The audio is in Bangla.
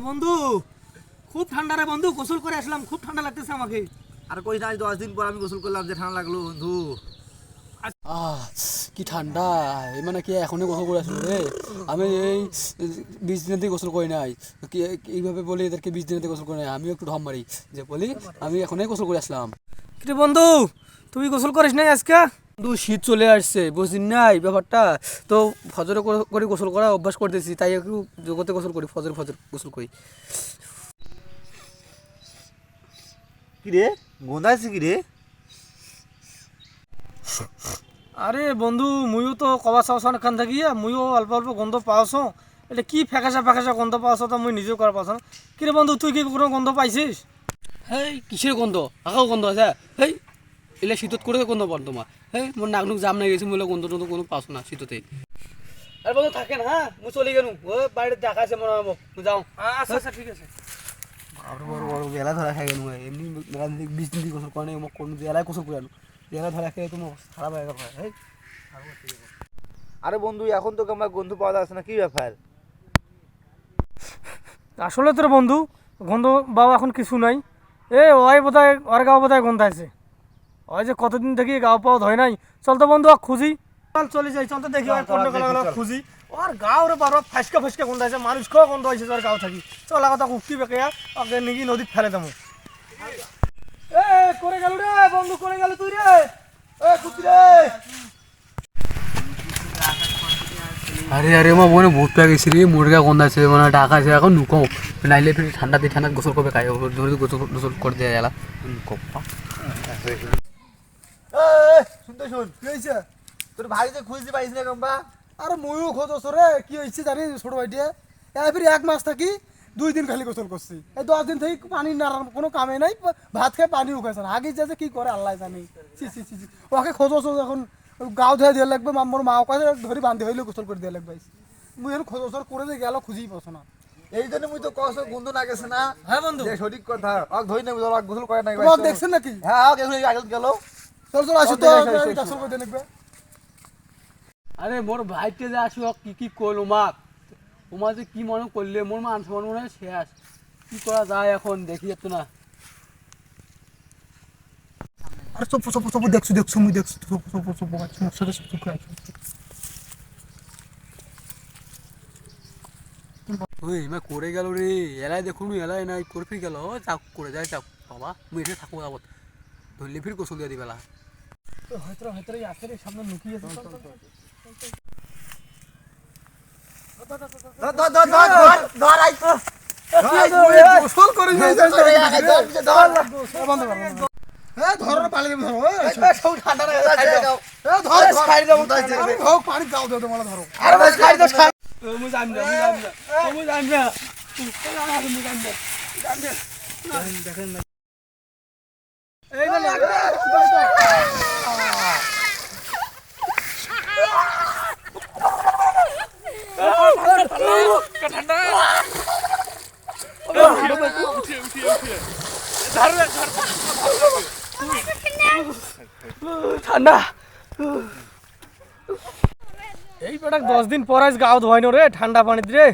বন্ধু। খুব ঠান্ডা রে বন্ধু গোসল করে আসলাম খুব ঠান্ডা লাগতেছে আমাকে। আর কই না আজ দশ দিন পর আমি গোসল করলাম যে ঠান্ডা লাগল বন্ধু। আহ কি ঠান্ডা এই মানে কি এখনই গোসল করে আসলো রে? আমি এই বিশ দিনের দিয়ে গোসল করি নাই। কি- এইভাবে বলি এদেরকে বিশ দিনের দিয়ে গোসল করে নাই। আমিও একটু ঢম মারি যে বলি আমি এখনই গোসল করে আসলাম। কিরে বন্ধু তুই গোসল করিস নাই আজকে? কিন্তু শীত চলে আসছে বুঝিন নাই ব্যাপারটা? তো ফজরে করে- করে গোসল করা অভ্যাস করতেছি তাই একটু জগতে গোসল করি ফজর ফজর গোসল করি। কি রে গন্ধাইছে কি রে আরে বন্ধু মুইও তো কবা চাওছ খান থাকি মুইও অল্প অল্প গন্ধ পাওছ। এটা কি ফেকাসা ফেকাসা গন্ধ পাওছ তো মুই নিজেও করা পাওছ না। কিরে বন্ধু তুই কি কোনো গন্ধ পাইছিস? হেই কিসের গন্ধ? আকাও গন্ধ আছে? হেই এলে শীতত করে গন্ধ পার তোমার হেই মোর নাক নুক জাম নাই গেছে মোলে গন্ধ টন্ধ কোনো পাস না শীততে আরে বন্ধু থাকে না হ্যাঁ মুই চলে গেলু ও বাড়িতে দেখাছে মনে হয় মোক যাও। আচ্ছা আচ্ছা ঠিক আছে। বড় বড় বড় বেলা ধরা খাই গেল এমনি বেলা দিকে বিশ দিন গোসল করে মোক কোন বেলায় গোসল করে আনো বেলা ধরা খেয়ে তুমি খারাপ হয়ে গেল হেই আরে বন্ধু এখন তো আমার গন্ধ পাওয়া যাচ্ছে না কি ব্যাপার আসলে তোর বন্ধু গন্ধ বাবা এখন কিছু নাই। এ ওই বোধহয় ওর গাও বোধহয় গন্ধ আছে ওই যে কতদিন থেকে গাও পাওয়া হয় নাই? চল তো বন্ধু খুঁজি। চল চলে যাই চল তো দেখি ওর কোন গেল খুঁজি। ওর গাও রে বারবার ফাঁসকা ফাঁসকা গন্ধ আছে মানুষ কেউ গন্ধ হয়েছে তোর গাও থাকি। চল আগত উক্তি বেকে ওকে নাকি নদীত ফেলে দেবো। এ করে গেল রে বন্ধু করে গেল তুই রে। এ কুতি রে। আরে আরে মা মনে ভূত পেয়ে গেছি রে মুরগা গন্ধ আছে মানে ডাকা আছে এখন নুকো। নাইলে ফির ঠান্ডা দিয়ে ঠান্ডা গোসল করবে খাই ধরে গোসল গোসল করে দেয়া গেলা নুকো শুনতে শুন। কি হয়েছে তোর ভাই যে খুঁজতে পাইস না কম্বা আরে ময়ও খোঁজ রে কি হয়েছে জানি ছোট ভাইটিয়া। এবার এক মাস থাকি দুই দিন খালি গোসল করছি। এই দশ দিন থেকে পানি কোনো কামে নাই ভাত খাই পানিও খাইছে না আগে যে কি করে আল্লাহ জানি। সি সি সি। ওকে খোঁজ এখন গাও ধুয়ে দিয়ে লাগবে মোর মা কাছে ধরি বান্ধি হইলে গোসল করে দিয়ে লাগবে। মুই এখন খোঁজ করে যে গেল খুঁজেই পাচ্ছ না। এই জন্য মুই তো কষ্ট গন্ধ না গেছে না। হ্যাঁ বন্ধু। যে সঠিক কথা। অক ধই না গোসল করে না তোমার দেখছেন নাকি? হ্যাঁ এখন আগে গেল। চল চল আসি তো। করে আরে মোর ভাইতে যে আসি কি কি করল মাক তোমার যে কি মনে করলে মোর মান সম্মান মনে হয় শেষ কি করা যায় এখন দেখি যাচ্ছ না। আরে চপ চপ চপ দেখছ দেখছ মুই দেখছ। চপ চপ চপ মুখ সাথে চপ চপ ওই মা করে গেল রে। এলাই দেখুন এলাই নাই করে ফির গেল। যাক করে যায় যাক বাবা। মুই এসে থাকব যাবত ধরলে ফির গোসল দিয়ে দিবেলা হয়তো হয়তো আসে রে সামনে লুকিয়ে আছে চল, চল, চল। ধর ধর ধর ধর ধর ধর আই গোসল করে নিয়ে যাই ধর ধর বন্ধ কর হ্যাঁ ধর পালে দেবে ধরো এই, সব ঠান্ডা লাগে সাইডে যাও এ ধর ধর। সাইডে যাও আরে ধর পানি দাও দাও তোমার ধরো আরে ভাই সাইডে যাও মুই জানি না মুই জানি না মুই জানি না মুই যে না ঠান্ডা এই বেটা দশ দিন পর আজ গাও ধোয়াইনো রে ঠান্ডা পানিতে রে